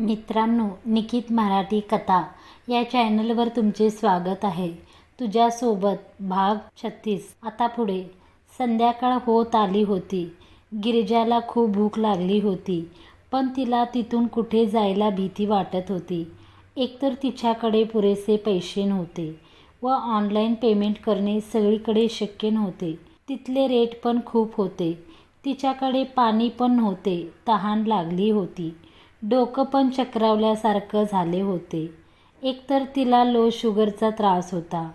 मित्रांनो निकित मराठी कथा या चॅनलवर तुमचे स्वागत आहे. तुझ्यासोबत भाग छत्तीस. आता पुढे. संध्याकाळ होत आली होती. गिरिजाला खूप भूक लागली होती पण तिला तिथून कुठे जायला भीती वाटत होती. एकतर तिच्याकडे पुरेसे पैसे नव्हते व ऑनलाईन पेमेंट करणे सगळीकडे शक्य नव्हते. तिथले रेट पण खूप होते. तिच्याकडे पाणी पण नव्हते. तहान लागली होती. डोकं पण चक्रावल्यासारखं झाले होते. एकतर तिला लो शुगरचा त्रास होता.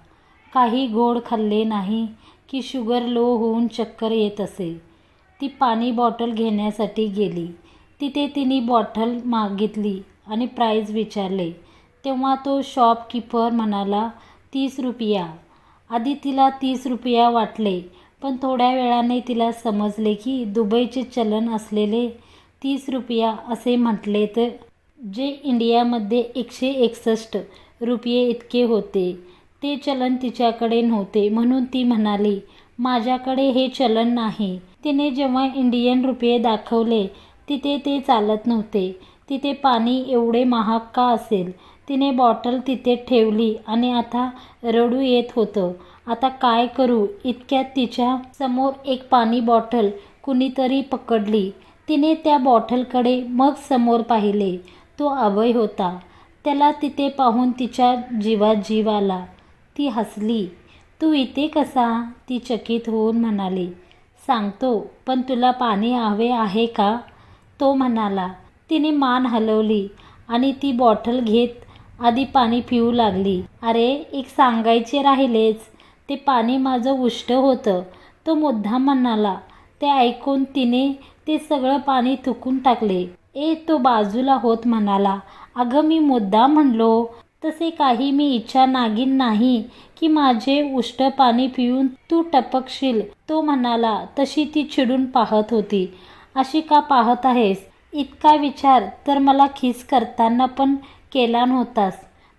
काही गोड खाल्ले नाही की शुगर लो होऊन चक्कर येत असे. ती पाणी बॉटल घेण्यासाठी गेली. तिथे तिने बॉटल मागितली आणि प्राईज विचारले. तेव्हा तो शॉपकीपर म्हणाला तीस रुपया. आधी तिला तीस रुपया वाटले पण थोड्या वेळाने तिला समजले की दुबईचे चलन असलेले तीस रुपया असे म्हटले तर जे इंडियामध्ये एकशे एकसष्ट रुपये इतके होते. ते चलन तिच्याकडे नव्हते म्हणून ती म्हणाली माझ्याकडे हे चलन नाही. तिने जेव्हा इंडियन रुपये दाखवले तिथे ते चालत नव्हते. तिथे पाणी एवढे महाग का असेल? तिने बॉटल तिथे ठेवली आणि आता रडू येत होतं. आता काय करू? इतक्यात तिच्या समोर एक पाणी बॉटल कुणीतरी पकडली. तिने त्या बॉटलकडे मग समोर पाहिले. तो अभय होता. त्याला तिथे पाहून तिच्या जीवात जीव आला. ती हसली. तू इथे कसा? ती चकित होऊन म्हणाली. सांगतो पण तुला पाणी हवे आहे का? तो म्हणाला. तिने मान हलवली आणि ती बॉटल घेत आधी पाणी पिऊ लागली. अरे एक सांगायचे राहिलेच. ते पाणी माझं उष्ट होतं. तो मुद्दाम म्हणाला. ते ऐकून तिने ते सगळं पाणी थुकून टाकले. ए तो बाजूला होत म्हणाला अगं मी मुद्दा म्हणलो तसे काही मी इच्छा नागिन नाही की माझे उष्ट पाणी पिऊन तू टपकशील. तो म्हणाला तशी ती चिडून पाहत होती. अशी का पाहत आहेस? इतका विचार तर मला खिस करताना पण केला नव्हतास.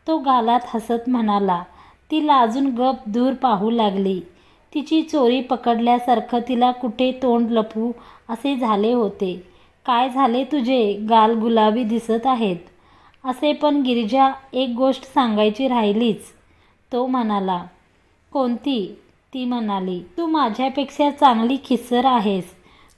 तो गालात हसत म्हणाला ती लाजून गप दूर पाहू लागली. तिची चोरी पकडल्यासारखं तिला कुठे तोंड लपवू असे झाले होते. काय झाले तुझे? गाल गुलाबी दिसत आहेत. असे पण गिरिजा एक गोष्ट सांगायची राहिलीच. तो म्हणाला कोणती? ती म्हणाली तू माझ्यापेक्षा चांगली खिस्सर आहेस.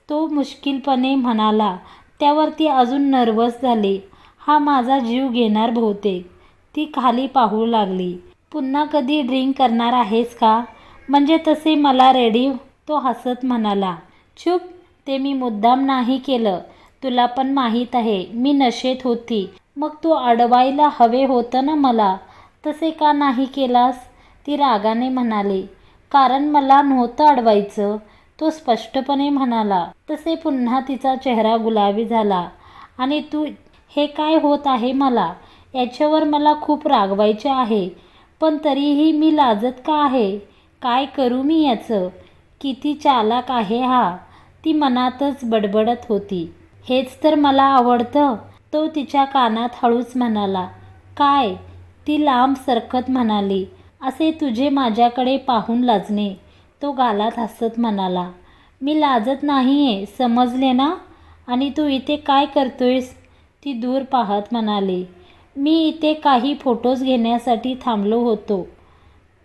तो मुश्किलपणे म्हणाला त्यावर ती अजून नर्वस झाली. हा माझा जीव घेणार बहुतेक. ती खाली पाहू लागली पुन्हा कधी ड्रिंक करणार आहेस का? म्हणजे तसे मला रेडी तो हसत म्हणाला. चुप ते मी मुद्दाम नाही केलं. तुला पण माहीत आहे मी नशेत होती. मग तू अडवायला हवे होतं ना मला? तसे का नाही केलास? ती रागाने म्हणाली. कारण मला नव्हतं अडवायचं. तो स्पष्टपणे म्हणाला. तसे पुन्हा तिचा चेहरा गुलाबी झाला. आणि तू हे काय होत आहे मला? याच्यावर मला खूप रागवायचे आहे. पण तरीही मी लाजत का आहे? काय करू मी याचं? किती चालाक आहे हा? ती मनातच बडबडत होती. हेच तर मला आवडतं. तो तिच्या कानात हळूच म्हणाला काय? ती लांब सरकत म्हणाली असे तुझे माझ्याकडे पाहून लाजणे. तो गालात हसत म्हणाला मी लाजत नाही आहे समजले ना? आणि तू इथे काय करतोयस? ती दूर पाहत म्हणाली मी इथे काही फोटोज घेण्यासाठी थांबलो होतो.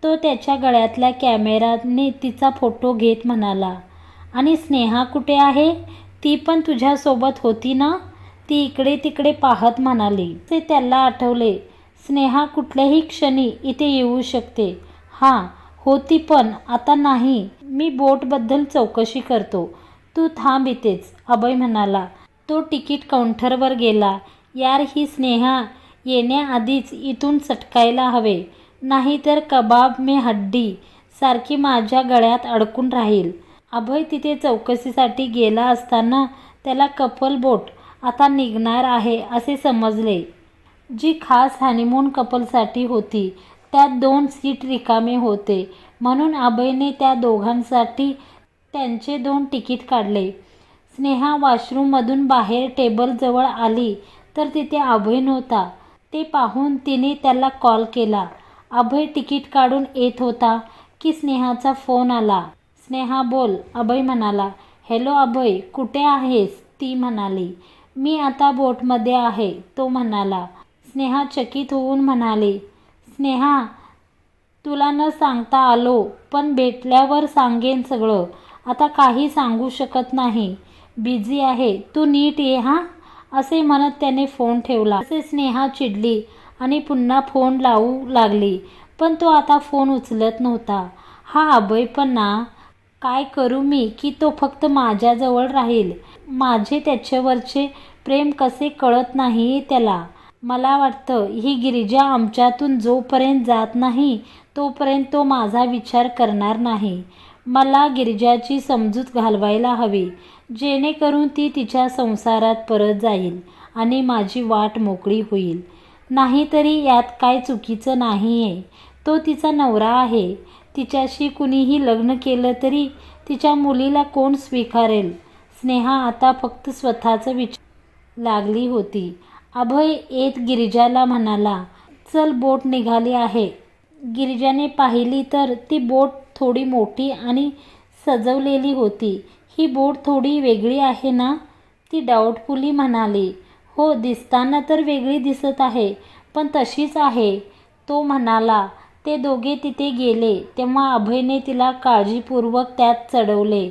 तो त्याच्या गळ्यातल्या कॅमेराने तिचा फोटो घेत म्हणाला आणि स्नेहा कुठे आहे? ती पण तुझ्यासोबत होती ना? ती इकडे तिकडे पाहत म्हणाली. ते त्याला आठवले स्नेहा कुठल्याही क्षणी इथे येऊ शकते. हां होती पण आता नाही. मी बोटबद्दल चौकशी करतो. तू थांब इथेच अभय म्हणाला. तो तिकीट काउंटरवर गेला. यार ही स्नेहा येण्याआधीच इथून सटकायला हवे. नाहीतर कबाब मे हड्डी सारखी माझ्या गळ्यात अडकून राहील. अभय तिथे चौकशीसाठी गेला असताना त्याला कपल बोट आता निघणार आहे असे समजले. जी खास हनीमून कपलसाठी होती त्यात दोन सीट रिकामे होते. म्हणून अभयने त्या दोघांसाठी त्यांचे दोन तिकीट काढले. स्नेहा वॉशरूममधून बाहेर टेबलजवळ आली तर तिथे अभय नव्हता. ते पाहून तिने त्याला कॉल केला. अभय तिकीट काढून येत होता की स्नेहाचा फोन आला. स्नेहा बोल अभय म्हणाला. हॅलो अभय कुठे आहेस? ती म्हणाली. मी आता बोटमध्ये आहे तो म्हणाला. स्नेहा चकित होऊन म्हणाली. स्नेहा तुला न सांगता आलो पण भेटल्यावर सांगेन सगळं. आता काही सांगू शकत नाही. बिझी आहे. तू नीट ये हां? असे म्हणत त्याने फोन ठेवला. असे स्नेहा चिडली. आणि पुन्हा फोन लावू लागली. पण तो आता फोन उचलत नव्हता. हा अभयपणा काय करू मी की तो फक्त माझ्याजवळ राहील. माझे त्याच्यावरचे प्रेम कसे कळत नाही त्याला. मला वाटतं ही गिरिजा आमच्यातून जोपर्यंत जात नाही तोपर्यंत तो माझा विचार करणार नाही. मला गिरिजाची समजूत घालवायला हवी जेणेकरून ती तिच्या संसारात परत जाईल आणि माझी वाट मोकळी होईल. नाहीतरी यात काय चुकीचं नाही आहे तो तिचा नवरा आहे. तिच्याशी कुणीही लग्न केलं तरी तिच्या मुलीला कोण स्वीकारेल? स्नेहा आता फक्त स्वतःचं विचार लागली होती. अभय येत गिरिजाला म्हणाला चल बोट निघाली आहे. गिरिजाने पाहिली तर ती बोट थोडी मोठी आणि सजवलेली होती. ही बोट थोडी वेगळी आहे ना? ती डाऊटफुली म्हणाली. हो दिसताना तर वेगळी दिसत आहे पण तशीच आहे. तो म्हणाला ते दोघे तिथे गेले तेव्हा अभयने तिला काळजीपूर्वक त्यात चढवले.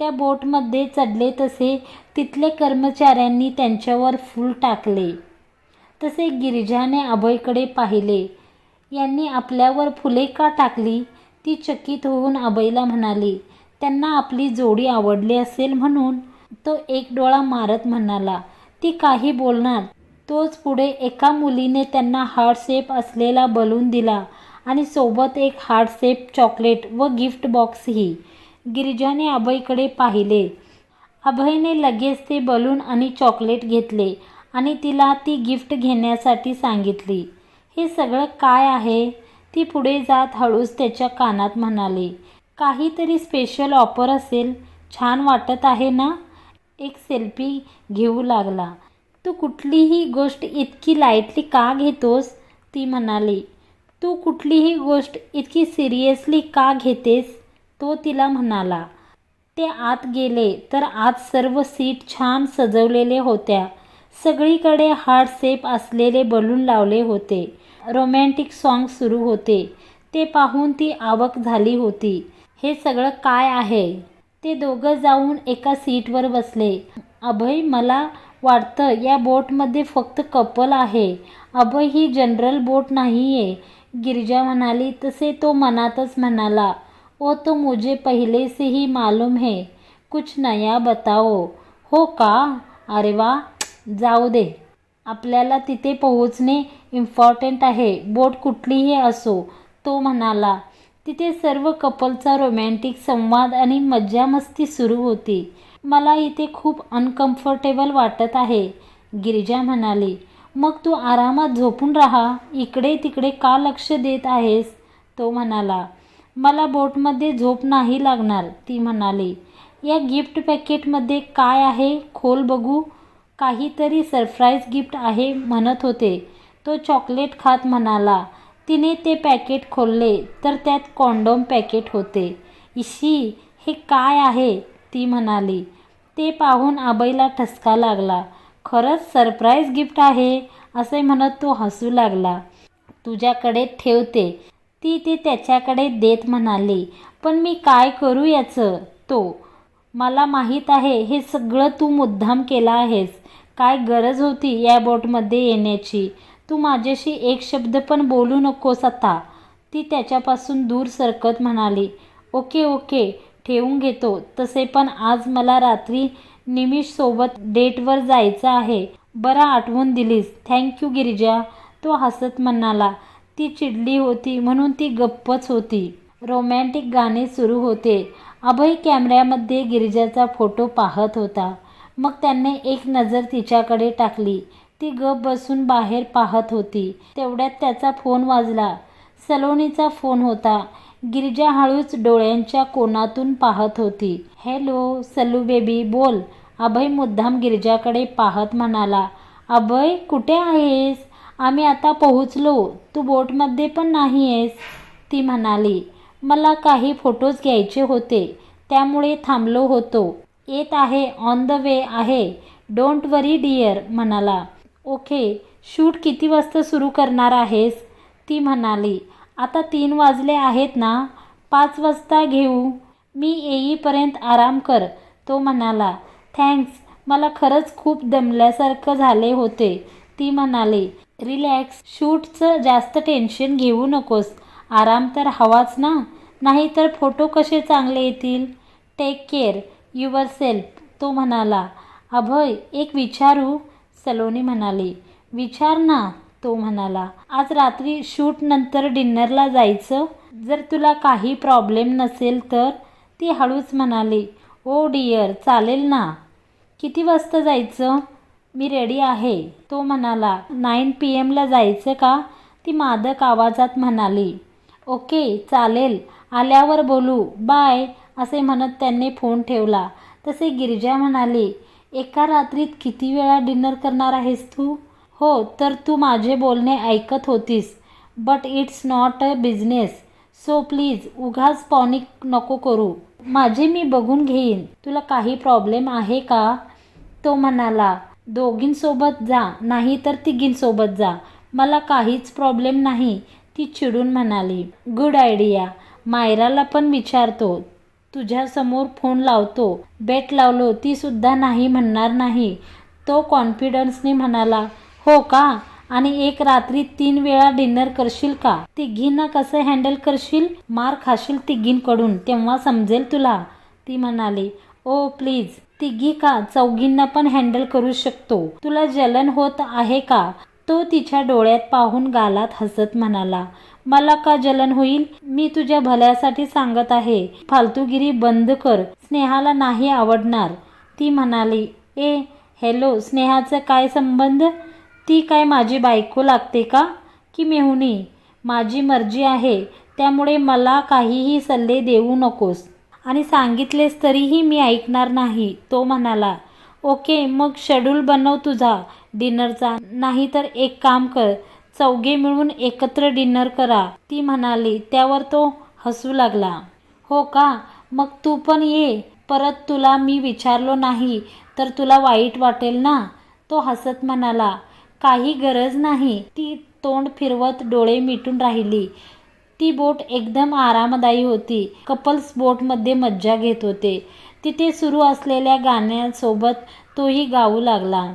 त्या बोटमध्ये चढले तसे तिथले कर्मचाऱ्यांनी त्यांच्यावर फूल टाकले. तसे गिरिजाने अभयकडे पाहिले. यांनी आपल्यावर फुले का टाकली? ती चकित होऊन अभयला म्हणाली त्यांना आपली जोडी आवडली असेल म्हणून. तो एक डोळा मारत म्हणाला ती काही बोलणार. तोच पुढे एका मुलीने त्यांना हार्ट शेप असलेला बलून दिला आणि सोबत एक हार्ट शेप चॉकलेट व गिफ्ट बॉक्सही गिरिजाने अभयकडे पाहिले. अभयने लगेच ते बलून आणि चॉकलेट घेतले आणि तिला ती गिफ्ट घेण्यासाठी सांगितली. हे सगळं काय आहे? ती पुढे जात हळूच त्याच्या कानात म्हणाली. काहीतरी स्पेशल ऑफर असेल. छान वाटत आहे ना? एक सेल्फी घेऊ लागला. तू कुठलीही गोष्ट इतकी लाईटली का घेतोस? ती म्हणाली. तू कुठलीही गोष्ट इतकी सिरियसली का घेतेस? तो तिला म्हणाला. ते आत गेले तर आत सर्व सीट छान सजवलेले होत्या. सगळीकडे हार्ड सेप असलेले बलून लावले होते. रोमॅन्टिक सॉन्ग सुरू होते. ते पाहून ती आवक झाली होती. हे सगळं काय आहे? ते दोघं जाऊन एका सीटवर बसले. अभय मला वाटतं या बोटमध्ये फक्त कपल आहे. अभय ही जनरल बोट नाही आहे गिरिजा म्हणाली तसे तो मनातच म्हणाला ओ तो मुझे पहिले से ही मालूम है. कुछ नया बताओ. हो का? अरे वा जाऊ दे. आपल्याला तिथे पोहोचणे इम्पॉर्टंट आहे. बोट कुठलीही असो तो म्हणाला. तिथे सर्व कपलचा रोमॅन्टिक संवाद आणि मज्जामस्ती सुरू होती. मला इथे खूप अनकम्फर्टेबल वाटत आहे गिरिजा म्हणाली. मग तू आरामात झोपून राहा इकडे तिकडे का लक्ष देत आहेस? तो म्हणाला. मला बोटमध्ये झोप नाही लागणार ती म्हणाली. या गिफ्ट पॅकेटमध्ये काय आहे खोल बघू. काहीतरी सरप्राईज गिफ्ट आहे म्हणत होते. तो चॉकलेट खात म्हणाला. तिने ते पॅकेट खोलले तर त्यात कॉन्डोम पॅकेट होते. इशी हे काय आहे? ती म्हणाली. ते पाहून आबईला ठसका लागला. खरंच सरप्राईज गिफ्ट आहे असे म्हणत तो हसू लागला. तुझ्याकडे ठेवते. ती ते त्याच्याकडे देत म्हणाली. पण मी काय करू याचं? तो. मला माहीत आहे हे सगळं तू मुद्दाम केला आहेस. काय गरज होती या बोटमध्ये येण्याची? तू माझ्याशी एक शब्द पण बोलू नकोस आता. ती त्याच्यापासून दूर सरकत म्हणाली ओके ओके ठेवून घेतो. तसे पण आज मला रात्री निमिषसोबत डेटवर जायचं आहे. बरं आठवून दिलीस. Thank you Girija. तो हसत म्हणाला ती चिडली होती म्हणून ती गप्पच होती. रोमॅन्टिक गाणे सुरू होते. अभय कॅमेऱ्यामध्ये गिरिजाचा फोटो पाहत होता. मग त्याने एक नजर तिच्याकडे टाकली. ती गप बसून बाहेर पाहत होती. तेवढ्यात त्याचा फोन वाजला. सलोनीचा फोन होता. गिरिजा हळूच डोळ्यांच्या कोणातून पाहत होती. हॅलो सलू बेबी बोल. अभय मुद्दाम गिरिजाकडे पाहत म्हणाला. अभय कुठे आहेस? आम्ही आता पोहोचलो. तू बोटमध्ये पण नाही आहेस ती म्हणाली. मला काही फोटोज घ्यायचे होते. त्यामुळे थांबलो होतो. येत आहे. ऑन द वे आहे. डोंट वरी डिअर म्हणाला. ओके शूट किती वाजता सुरू करणार आहेस? ती म्हणाली. आता तीन वाजले आहेत ना? पाच वाजता घेऊ. मी येईपर्यंत आराम कर तो म्हणाला. थँक्स मला खरंच खूप दमल्यासारखं झाले होते. ती म्हणाली. रिलॅक्स शूटचं जास्त टेन्शन घेऊ नकोस. आराम तर हवाच ना? नाहीतर फोटो कसे चांगले येतील? टेक केअर युअर सेल्फ तो म्हणाला. अभय एक विचारू? सलोनी म्हणाली विचार ना तो म्हणाला. आज रात्री शूट नंतर डिनरला जायचं? जर तुला काही प्रॉब्लेम नसेल तर? ती हळूच म्हणाली. ओ डियर चालेल ना. किती वाजता जायचं? मी रेडी आहे. तो म्हणाला. नाईन पी एमला जायचं का? ती मादक आवाजात म्हणाली. ओके चालेल. आल्यावर बोलू. बाय असे म्हणत त्यांनी फोन ठेवला. तसे गिरिजा म्हणाली. एका रात्रीत किती वेळा डिनर करणार आहेस तू? हो तर तू माझे बोलणे ऐकत होतीस. But it's not a business so please उगाच पॉनिक नको करू. माझे मी बघून घेईन. तुला काही प्रॉब्लेम आहे का? तो म्हणाला दोघींसोबत जा नाही तर तिघींसोबत जा. मला काहीच प्रॉब्लेम नाही. ती चिडून म्हणाली गुड आयडिया मायराला पण विचारतो तुझ्यासमोर फोन लावतो. बेट लावलो ती सुद्धा नाही म्हणणार नाही. तो कॉन्फिडन्सने म्हणाला हो का? आणि एक रात्री तीन वेळा डिनर करशील का? तिघींना कसं हँडल करशील? मार खाशील तिघींकडून तेव्हा समजेल तुला. ती म्हणाली ओ प्लीज तिघी का चौघींना पण हँडल करू शकतो? तुला जलन होत आहे का? तो तिच्या डोळ्यात पाहून गालात हसत म्हणाला मला का जलन होईल? मी तुझ्या भल्यासाठी सांगत आहे. फालतूगिरी बंद कर. स्नेहाला नाही आवडणार. ती म्हणाली ए हॅलो स्नेहाचं काय संबंध? ती काय माझी बायको लागते का? की मेहुणी? माझी मर्जी आहे. त्यामुळे मला काहीही सल्ले देऊ नकोस. आणि सांगितलेस तरीही मी ऐकणार नाही तो म्हणाला. ओके मग शेड्यूल बनव तुझा. डिनरचा. नाही तर एक काम कर चौघे मिळून एकत्र डिनर करा ती म्हणाली. त्यावर तो हसू लागला. हो का? मग तू पण ये. परत तुला मी विचारलो नाही तर तुला वाईट वाटेल ना? तो हसत म्हणाला. काही गरज नाही. ती तोंड फिरवत डोळे मिटून राहिली. ती बोट एकदम आरामदायी होती. कपल्स बोटमध्ये मज्जा घेत होते. तिथे सुरू असलेल्या गाण्यासोबत तोही गाऊ लागला.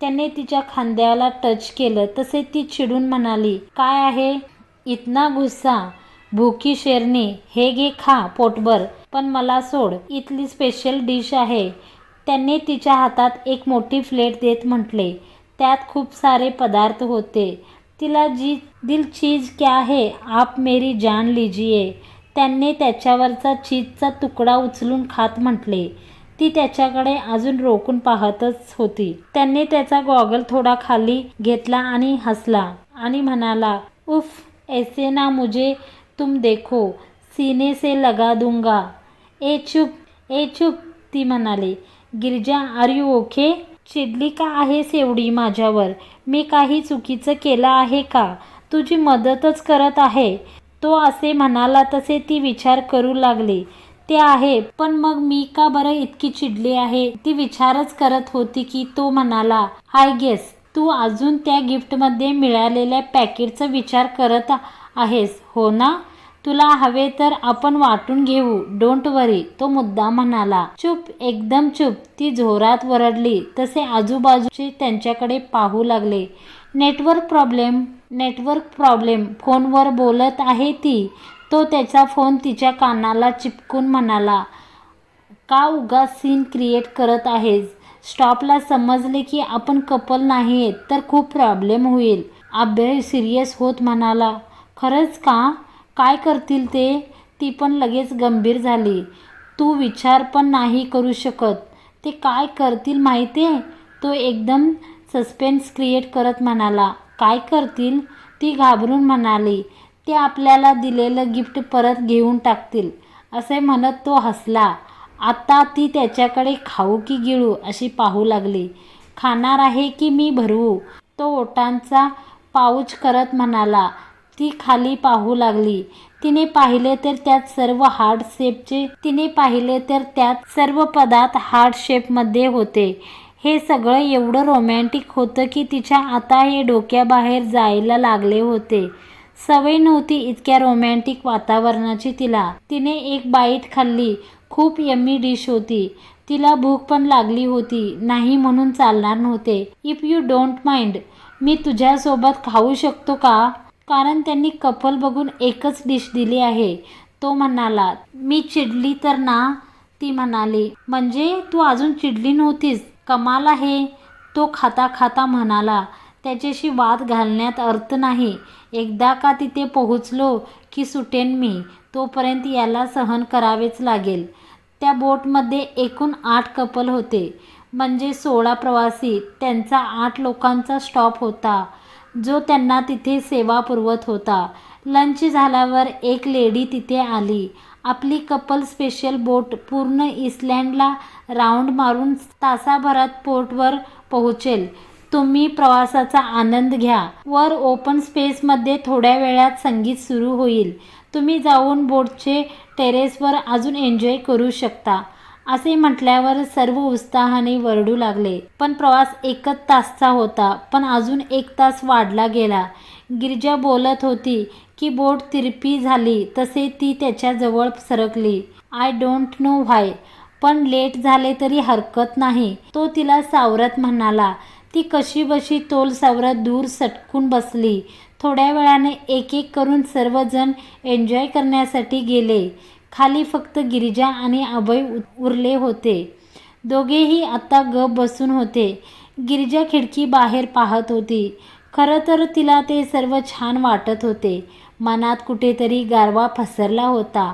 त्याने तिच्या खांद्याला टच केलं. तसे ती चिडून म्हणाली काय आहे? इतना गुस्सा. भूकी शेरणी हे घे खा पोटभर. पण मला सोड. इथली स्पेशल डिश आहे. त्यांनी तिच्या हातात एक मोठी प्लेट देत म्हटले. त्यात खूप सारे पदार्थ होते. तिला जी दिल चीज क्या है? आप मेरी जान लिजिये त्यांनी त्याच्यावरचा चीजचा तुकडा उचलून खात म्हटले. ती त्याच्याकडे अजून रोखून पाहतच होती. त्यांनी त्याचा गॉगल थोडा खाली घेतला आणि हसला आणि म्हणाला उफ ऐसे ना मुझे तुम देखो सीने से लगा दूंगा. ए चुप ए चुप ती म्हणाली. गिरजा आर यू ओके चिडली का आहेस एवढी माझ्यावर? मी काही चुकीचं केलं आहे का? तुझी मदतच करत आहे. तो असे म्हणाला तसे ती विचार करू लागली. ते आहे. पण मग मी का बरं इतकी चिडली आहे? ती विचारच करत होती की तो म्हणाला आय गेस तू अजून त्या गिफ्टमध्ये मिळालेल्या पॅकेटचा विचार करत आहेस हो ना? तुला हवे तर आपण वाटून घेऊ डोंट वरी तो मुद्दा म्हणाला. चुप एकदम चुप ती जोरात वरडली. तसे आजूबाजूचे त्यांच्याकडे पाहू लागले. नेटवर्क प्रॉब्लेम नेटवर्क प्रॉब्लेम फोनवर बोलत आहे ती. तो त्याचा फोन तिच्या कानाला चिपकून म्हणाला का उगा सीन क्रिएट करत आहेस? स्टॉपला समजले की आपण कपल नाही आहेत तर खूप प्रॉब्लेम होईल. अभ्यय सिरियस होत म्हणाला. खरंच का? काय करतील ते? ती पण लगेच गंभीर झाली. तू विचार पण नाही करू शकत. ते काय करतील माहिती आहे तो एकदम सस्पेन्स क्रिएट करत म्हणाला. काय करतील? ती घाबरून म्हणाली. ते आपल्याला दिलेलं गिफ्ट परत घेऊन टाकतील. असे म्हणत तो हसला. आता ती त्याच्याकडे खाऊ की गिळू अशी पाहू लागली. खाणार आहे की मी भरवू? तो ओटांचा पाऊच करत म्हणाला. ती खाली पाहू लागली. तिने पाहिले तर त्यात सर्व हार्ड शेपचे तिने पाहिले तर त्यात सर्व पदार्थ हार्ड शेपमध्ये होते. हे सगळं एवढं रोमॅन्टिक होतं की तिच्या आता हे डोक्याबाहेर जायला लागले होते. सवय नव्हती इतक्या रोमॅन्टिक वातावरणाची तिला. तिने एक बाईट खाल्ली. खूप यम्मी डिश होती. तिला भूक पण लागली होती. नाही म्हणून चालणार नव्हते. इफ यू डोंट माइंड मी तुझ्यासोबत खाऊ शकतो का? कारण त्यांनी कपल बघून एकच डिश दिली आहे. तो म्हणाला मी चिडली तर ना? ती म्हणाली म्हणजे तू अजून चिडली नव्हतीस? कमाल आहे. तो खाता खाता म्हणाला त्याच्याशी वाद घालण्यात अर्थ नाही. एकदा का तिथे पोहोचलो की सुटेन मी तोपर्यंत याला सहन करावेच लागेल. त्या बोटमध्ये एकूण आठ कपल होते. म्हणजे सोळा प्रवासी त्यांचा आठ लोकांचा स्टॉप होता जो त्यांना तिथे सेवा पुरवत होता. लंच झाल्यावर एक लेडी तिथे आली. आपली कपल स्पेशल बोट पूर्ण इस्लँडला राऊंड मारून तासाभरात पोर्टवर पोहोचेल. तुम्ही प्रवासाचा आनंद घ्या. वर ओपन स्पेसमध्ये थोड्या वेळात संगीत सुरू होईल. तुम्ही जाऊन बोटचे टेरेसवर अजून एन्जॉय करू शकता. असे म्हटल्यावर सर्व उत्साहाने वरडू लागले. पण प्रवास एकच तासचा होता. पण अजून एक तास वाढला गेला. गिरजा बोलत होती की बोट तिरपी झाली. तसे ती त्याच्याजवळ सरकली. आय डोंट नो व्हाय पण लेट झाले तरी हरकत नाही. तो तिला सावरत म्हणाला ती कशीबशी तोल सावरत दूर सटकून बसली. थोड्या वेळाने एक एक करून सर्वजण एन्जॉय करण्यासाठी गेले. खाली फक्त गिरिजा आणि अभय उरले होते. दोघेही आत्ता गप बसून होते. गिरिजा खिडकी बाहेर पाहत होती. खरं तर तिला ते सर्व छान वाटत होते. मनात कुठेतरी गारवा पसरला होता.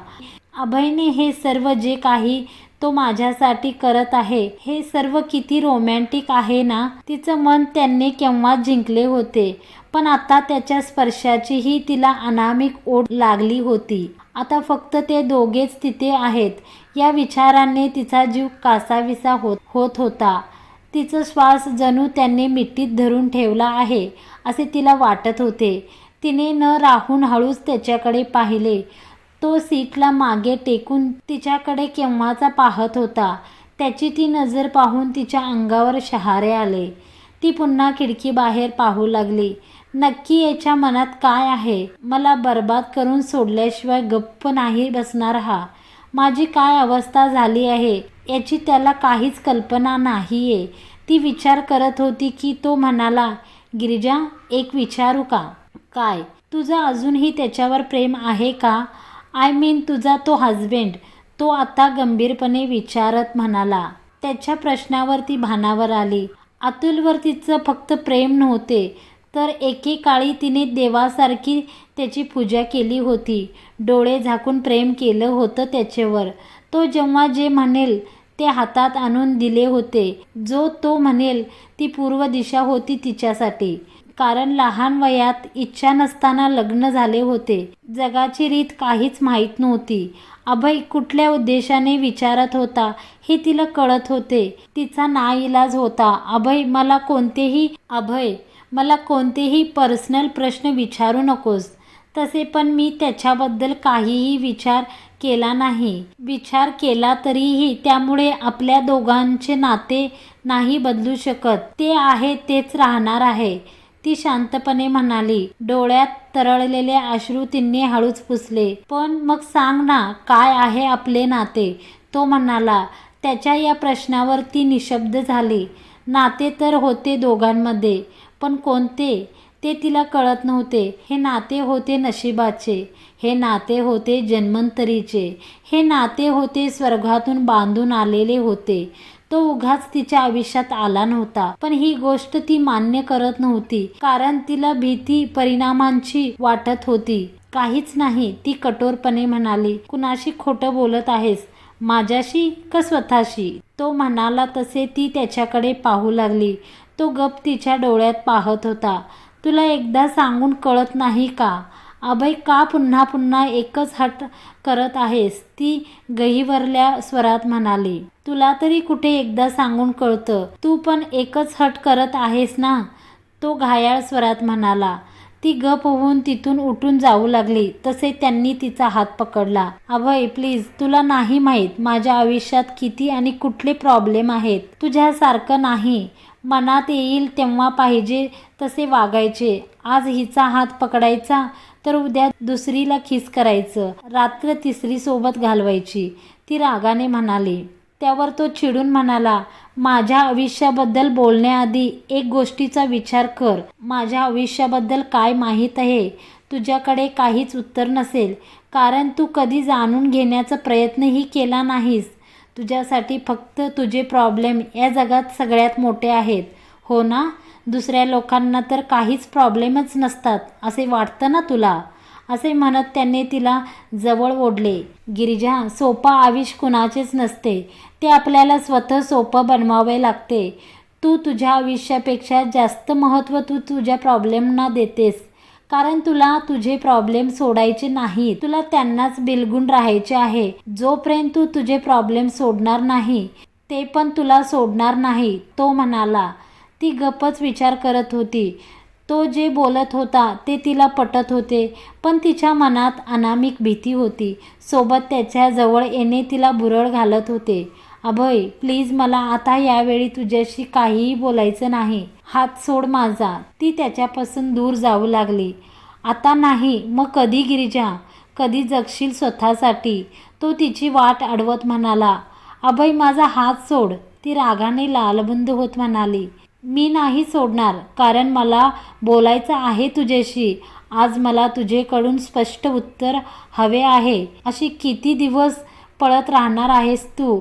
अभयने हे सर्व जे काही तो माझ्यासाठी करत आहे. हे सर्व किती रोमॅन्टिक आहे ना? तिचं मन त्यांनी केव्हा जिंकले होते. पण आता त्याच्या स्पर्शाचीही तिला अनामिक ओढ लागली होती. आता फक्त ते दोघेच तिथे आहेत. या विचाराने तिचा जीव कासाविसा होत होत होता. तिचं श्वास जणू त्यांनी मिट्टीत धरून ठेवला आहे असे तिला वाटत होते. तिने न राहून हळूच त्याच्याकडे पाहिले. तो सीटला मागे टेकून तिच्याकडे केव्हाचा पाहत होता त्याची ती नजर पाहून तिच्या अंगावर शहारे आले. ती पुन्हा खिडकीबाहेर पाहू लागली. नक्की याच्या मनात काय आहे? मला बर्बाद करून सोडल्याशिवाय गप्प नाही बसणार हा. माझी काय अवस्था झाली आहे? याची त्याला काहीच कल्पना नाही आहे ती विचार करत होती की तो म्हणाला गिरिजा एक विचारू का? काय? तुझं अजूनही त्याच्यावर प्रेम आहे का? आय मीन तुझा तो हजबेंड तो आता गंभीरपणे विचारत म्हणाला. त्याच्या प्रश्नावर ती भानावर आली. अतुलवर तिचं फक्त प्रेम नव्हते तर एकेकाळी तिने देवासारखी त्याची पूजा केली होती. डोळे झाकून प्रेम केलं होतं त्याच्यावर. तो जेव्हा जे म्हणेल ते हातात आणून दिले होते. जो तो म्हणेल ती पूर्व दिशा होती तिच्यासाठी. कारण लहान वयात इच्छा नसताना लग्न झाले होते. जगाची रीत काहीच माहीत नव्हती. अभय कुठल्या उद्देशाने विचारत होता हे तिला कळत होते. तिचा नाईलाज होता. अभय मला कोणतेही अभय मला कोणतेही पर्सनल प्रश्न विचारू नकोस. तसे पण मी त्याच्याबद्दल काहीही विचार केला नाही. विचार केला तरीही त्यामुळे आपल्या दोघांचे नाते नाही बदलू शकत. ते आहे तेच राहणार आहे. ती शांतपणे म्हणाली डोळ्यात तरळलेले अश्रू तिने हळूच पुसले. पण मग सांग ना काय आहे आपले नाते? तो म्हणाला त्याच्या या प्रश्नावर ती निशब्द झाली. नाते तर होते दोघांमध्ये पण कोणते? ते तिला कळत नव्हते. हे नाते होते नशिबाचे. हे नाते होते जन्मंतरीचे. हे नाते होते स्वर्गातून बांधून आलेले होते. तो उघाच तिच्या आयुष्यात आला नव्हता. पण ही गोष्ट ती मान्य करत नव्हती कारण तिला भीती परिणामांची वाटत होती. काहीच नाही ती कठोरपणे म्हणाली कुणाशी खोटं बोलत आहेस? माझ्याशी का स्वतःशी? तो म्हणाला तसे ती त्याच्याकडे पाहू लागली. तो गप तिच्या डोळ्यात पाहत होता. तुला एकदा सांगून कळत नाही का? अभय का पुन्हा पुन्हा एकच हट करत आहेस. ती गहिवरल्या स्वरात म्हणाली तुला तरी कुठे एकदा सांगून कळतं. तू पण एकच हट करत आहेस ना? तो घायाळ स्वरात म्हणाला ती गप होऊन तिथून उठून जाऊ लागली. तसे त्यांनी तिचा हात पकडला. अभय प्लीज तुला नाही माहीत माझ्या आयुष्यात किती आणि कुठले प्रॉब्लेम आहेत. तुझ्यासारखं नाही. मनात येईल तेव्हा पाहिजे तसे वागायचे. आज हिचा हात पकडायचा तर उद्या दुसरीला खिस करायचं. रात्र तिसरी सोबत घालवायची. ती रागाने म्हणाली. त्यावर तो चिडून म्हणाला माझ्या आयुष्याबद्दल बोलण्याआधी एक गोष्टीचा विचार कर. माझ्या आयुष्याबद्दल काय माहीत आहे? तुझ्याकडे काहीच उत्तर नसेल. कारण तू कधी जाणून घेण्याचा प्रयत्नही केला नाहीस. तुझ्यासाठी फक्त तुझे प्रॉब्लेम या जगात सगळ्यात मोठे आहेत. हो ना? दुसऱ्या लोकांना तर काहीच प्रॉब्लेमच नसतात असे वाटतं ना तुला? असे म्हणत त्यांनी तिला जवळ ओढले. गिरिजा सोपा आविष कुणाचेच नसते. ते आपल्याला स्वतः सोपं बनवावे लागते. तू तुझ्या आयुष्यापेक्षा जास्त महत्त्व तू तुझ्या प्रॉब्लेमना देतेस. कारण तुला तुझे प्रॉब्लेम सोडायचे नाही. तुला त्यांनाच बिलगून राहायचे आहे. जोपर्यंत तू तुझे प्रॉब्लेम सोडणार नाही ते पण तुला सोडणार नाही तो म्हणाला. ती गप्पच विचार करत होती. तो जे बोलत होता ते तिला पटत होते. पण तिच्या मनात अनामिक भीती होती. सोबत त्याच्याजवळ येणे तिला बुरळ घालत होते. अभय प्लीज मला आता यावेळी तुझ्याशी काहीही बोलायचं नाही. हात सोड माझा. ती त्याच्यापासून दूर जाऊ लागली. आता नाही मग कधी गिरिजा? कधी जगशील स्वतःसाठी? तो तिची वाट अडवत म्हणाला. अभय माझा हात सोड. ती रागाने लालबुंद होत म्हणाली. मी नाही सोडणार कारण मला बोलायचं आहे तुझ्याशी. आज मला तुझेकडून स्पष्ट उत्तर हवे आहे. अशी किती दिवस पळत राहणार आहेस तू?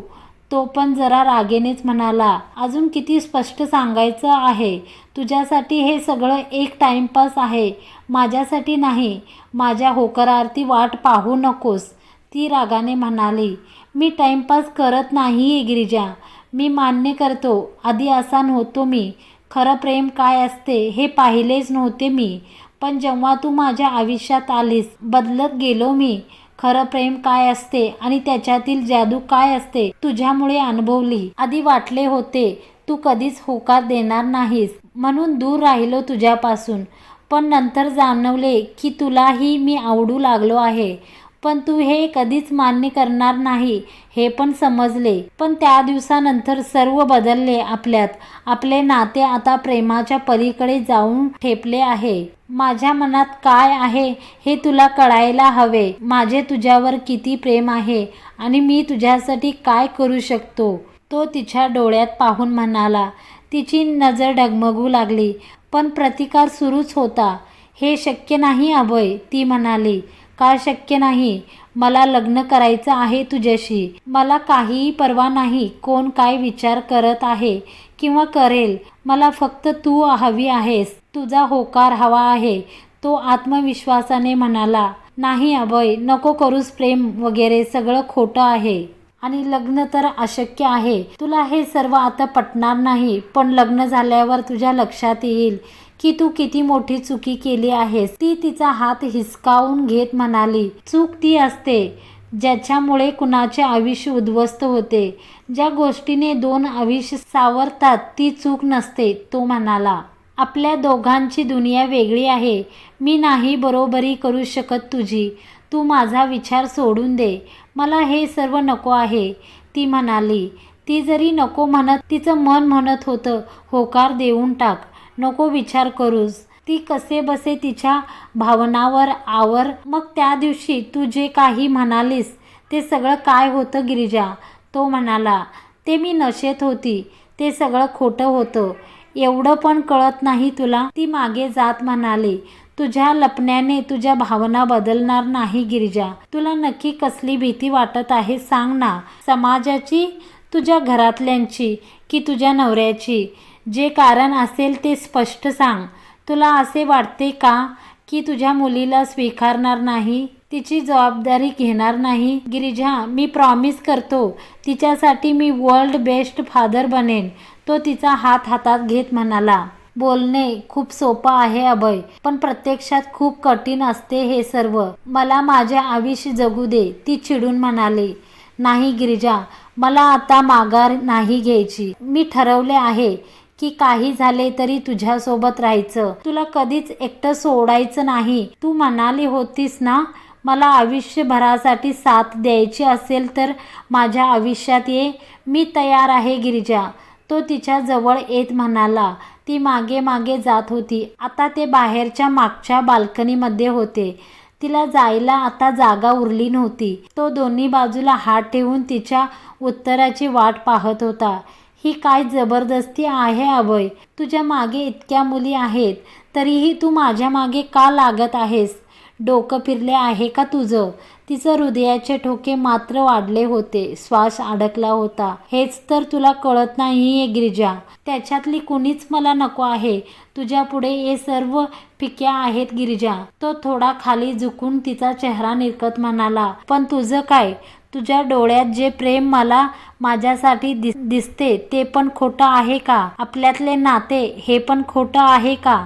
तो पण जरा रागेनेच म्हणाला अजून किती स्पष्ट सांगायचं आहे? तुझ्यासाठी हे सगळं एक टाईमपास आहे. माझ्यासाठी नाही. माझ्या होकारार्थी वाट पाहू नकोस. ती रागाने म्हणाली मी टाईमपास करत नाही गिरिजा. मी मान्य करतो. आधी असा नव्हतो मी. खरं प्रेम काय असते हे पाहिलेच नव्हते मी. पण जेव्हा तू माझ्या आयुष्यात आलीस बदलत गेलो मी. खरं प्रेम काय असते आणि त्याच्यातील जादू काय असते तुझ्यामुळे अनुभवली. आधी वाटले होते तू कधीच होकार देणार नाहीस. म्हणून दूर राहिलो तुझ्यापासून. पण नंतर जाणवले की तुलाही मी आवडू लागलो आहे. पण तू हे कधीच मान्य करणार नाही हे पण समजले. पण त्या दिवसानंतर सर्व बदलले आपल्यात. आपले नाते आता प्रेमाच्या पलीकडे जाऊन ठेपले आहे. माझ्या मनात काय आहे हे तुला कळायला हवे. माझे तुझ्यावर किती प्रेम आहे आणि मी तुझ्यासाठी काय करू शकतो? तो तिच्या डोळ्यात पाहून म्हणाला. तिची नजर डगमगू लागली. पण प्रतिकार सुरूच होता. हे शक्य नाही अभय ती म्हणाली. का शक्य नाही. मला लग्न करायचं आहे तुझ्याशी. मला काहीही परवा नाही. कोण काय विचार करत आहे किंवा करेल. मला फक्त तू हवी आहेस. तुझा होकार हवा आहे. तो आत्मविश्वासाने म्हणाला नाही अभय नको करूस प्रेम वगैरे. सगळं खोटं आहे. आणि लग्न तर अशक्य आहे. तुला हे सर्व आता पटणार नाही. पण लग्न झाल्यावर तुझ्या लक्षात येईल. की तू किती मोठी चुकी केली आहेस. ती तिचा हात हिसकावून घेत म्हणाली चूक ती असते ज्याच्यामुळे कुणाचे आयुष्य उद्ध्वस्त होते. ज्या गोष्टीने दोन आयुष्य सावरतात ती चूक नसते तो म्हणाला. आपल्या दोघांची दुनिया वेगळी आहे. मी नाही बरोबरी करू शकत तुझी. तू माझा विचार सोडून दे. मला हे सर्व नको आहे. ती म्हणाली. ती जरी नको म्हणत तिचं मन म्हणत होतं होकार देऊन टाक. नको विचार करूस. ती कसे बसे तिच्या भावनावर आवर. मग त्या दिवशी तू जे काही म्हणालीस ते सगळं काय होतं गिरिजा? तो म्हणाला ते मी नशेत होती. ते सगळं खोटं होतं. एवढं पण कळत नाही तुला. ती मागे जात म्हणाली तुझ्या लपण्याने तुझ्या भावना बदलणार नाही गिरिजा. तुला नक्की कसली भीती वाटत आहे सांग ना. समाजाची तुझ्या घरातल्यांची की तुझ्या नवऱ्याची? जे कारण असेल ते स्पष्ट सांग. तुला असे वाटते का की तुझ्या मुलीला स्वीकारणार नाही? तिची जबाबदारी घेणार नाही? गिरिजा मी प्रॉमिस करतो तिच्यासाठी मी वर्ल्ड बेस्ट फादर बनेन तो तिचा हात हातात घेत म्हणाला. बोलणे खूप सोपं आहे अभय पण प्रत्यक्षात खूप कठीण असते हे सर्व. मला माझ्या आयुष्य जगू दे ती चिडून म्हणाली. नाही गिरिजा मला आता माघार नाही घ्यायची. मी ठरवले आहे की काही झाले तरी तुझ्यासोबत राहायचं. तुला कधीच एकटं सोडायचं नाही. तू म्हणाली होतीस ना? मला आयुष्यभरासाठी साथ द्यायची असेल तर माझ्या आयुष्यात ये. मी तयार आहे गिरिजा. तो तिच्या जवळ येत म्हणाला. ती मागे मागे जात होती. आता ते बाहेरच्या मागच्या बाल्कनीमध्ये होते. तिला जायला आता जागा उरली नव्हती. तो दोन्ही बाजूला हात ठेवून तिच्या उत्तराची वाट पाहत होता. ही काय जबरदस्ती आहे अभय? तुझ्या मागे इतक्या मुली आहेत तरीही तू माझ्या मागे का लागत आहेस? डोकं फिरले आहे का तुझं? तिचं हृदयाचे ठोके मात्र वाढले होते. श्वास अडकला होता. हेच तर तुला कळत नाहीये गिरिजा. त्याच्यातली कुणीच मला नको आहे. तुझ्या पुढे हे सर्व फिक्या आहेत गिरिजा. तो थोडा खाली झुकून तिचा चेहरा निरकत म्हणाला पण तुझं काय? तुझ्या डोळ्यात जे प्रेम मला माझ्यासाठी दिस दिसते ते पण खोटं आहे का? आपल्यातले नाते हे पण खोटं आहे का?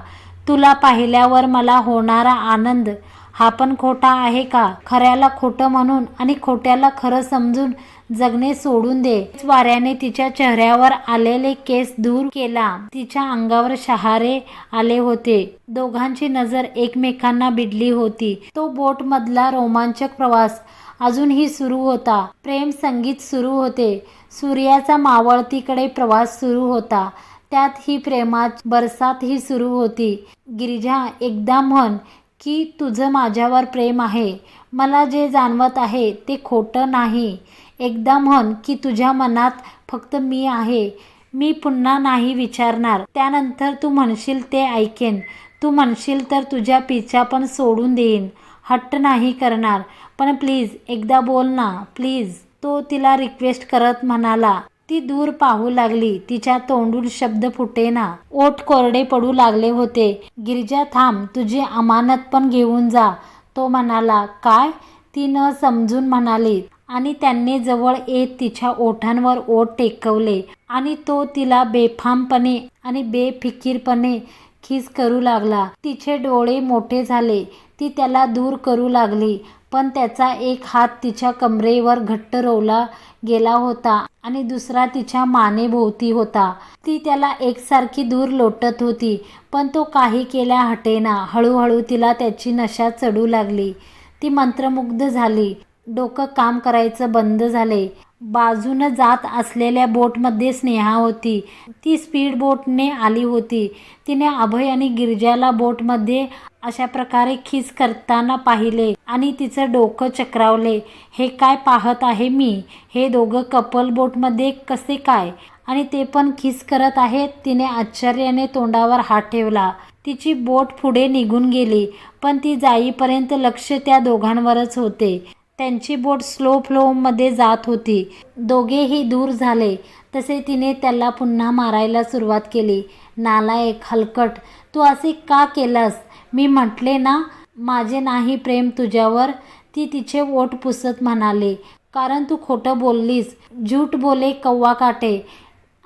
तुला पाहिल्यावर मला होणारा आनंद हा पण खोटा आहे का? खऱ्याला खोटं म्हणून आणि खोट्याला खरं समजून जगणे सोडून दे. वाऱ्याने तिच्या चेहऱ्यावर आलेले केस दूर केला. तिच्या अंगावर शहारे आले होते. दोघांची नजर एकमेकांना भिडली होती. तो बोट मधला रोमांचक प्रवास अजूनही सुरू होता. प्रेम संगीत सुरू होते. सूर्याचा मावळतीकडे प्रवास सुरू होता. त्यात ही प्रेमात बरसात ही सुरू होती. गिरिजा एकदा म्हण की तुझं माझ्यावर प्रेम आहे. मला जे जाणवत आहे ते खोटं नाही. एकदा म्हण की तुझ्या मनात फक्त मी आहे. मी पुन्हा नाही विचारणार. त्यानंतर तू म्हणशील ते ऐकेन. तू म्हणशील तर तुझ्या पिछा पण सोडून देईन. हट्ट नाही करणार. पण प्लीज एकदा बोल ना. प्लीज तो तिला रिक्वेस्ट करत म्हणाला ती दूर पाहू लागली. तिच्या तोंडून शब्द फुटेना ओठ कोरडे पडू लागले होते. गिरिजा थांब. तुझी अमानत पण घेऊन जा. तो म्हणाला काय? ती न समजून म्हणाली आणि त्यांनी जवळ येत तिच्या ओठांवर ओठ टेकवले आणि तो तिला बेफामपणे आणि बेफिकीरपणे खिस करू लागला. तिचे डोळे मोठे झाले. ती त्याला दूर करू लागली. पण त्याचा एक हात तिच्या कमरेवर घट्ट रोवला गेला होता आणि दुसरा तिच्या मानेभोवती होता. ती त्याला एकसारखी दूर लोटत होती पण तो काही केल्या हटेना. हळूहळू तिला त्याची नशा चढू लागली. ती मंत्रमुग्ध झाली. डोकं काम करायचं बंद झाले. बाजूनं जात असलेल्या बोटमध्ये स्नेहा होती. ती स्पीड बोटने आली होती. तिने अभय आणि गिरजाला बोटमध्ये अशा प्रकारे खिस करताना पाहिले आणि तिचं डोकं चक्रावले. हे काय पाहत आहे मी? हे दोघं कपल बोटमध्ये कसे काय? आणि ते पण खिस करत आहेत तिने आश्चर्याने तोंडावर हात ठेवला. तिची बोट पुढे निघून गेली पण ती जाईपर्यंत लक्ष त्या दोघांवरच होते. त्यांची बोट स्लो फ्लोमध्ये जात होती. दोघेही दूर झाले. तसे तिने त्याला पुन्हा मारायला सुरुवात केली. नालायक हलकट तू असे का केलंस? मी म्हटले ना माझे नाही प्रेम तुझ्यावर. ती तिचे ओठ पुसत म्हणाले कारण तू खोटं बोललीस. झूट बोले कव्वा काटे.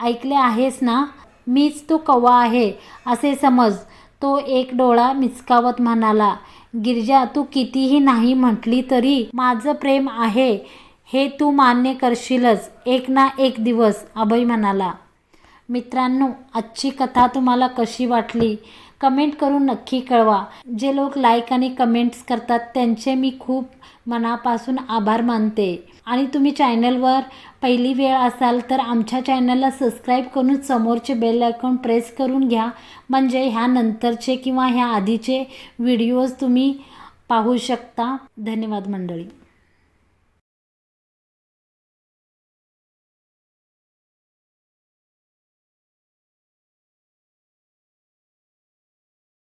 ऐकले आहेस ना? मीच तो कव्वा आहे. असे समज. तो एक डोळा मिचकावत म्हणाला गिरजा तू कितीही नाही म्हटली तरी माझं प्रेम आहे हे तू मान्य करशीलच एक ना एक दिवस अभय म्हणाला. मित्रांनो आजची कथा तुम्हाला कशी वाटली? कमेंट करून नक्की कळवा. जे लोक लाईक आणि कमेंट्स करतात त्यांचे मी खूप मनापासून आभार मानते. आणि तुम्ही चॅनलवर पहिली वेळ असाल तर आमच्या चॅनलला सबस्क्राईब करून समोरचे बेल आयकॉन प्रेस करून घ्या. म्हणजे ह्या नंतरचे किंवा ह्या आधीचे व्हिडिओज तुम्ही पाहू शकता. धन्यवाद मंडळी.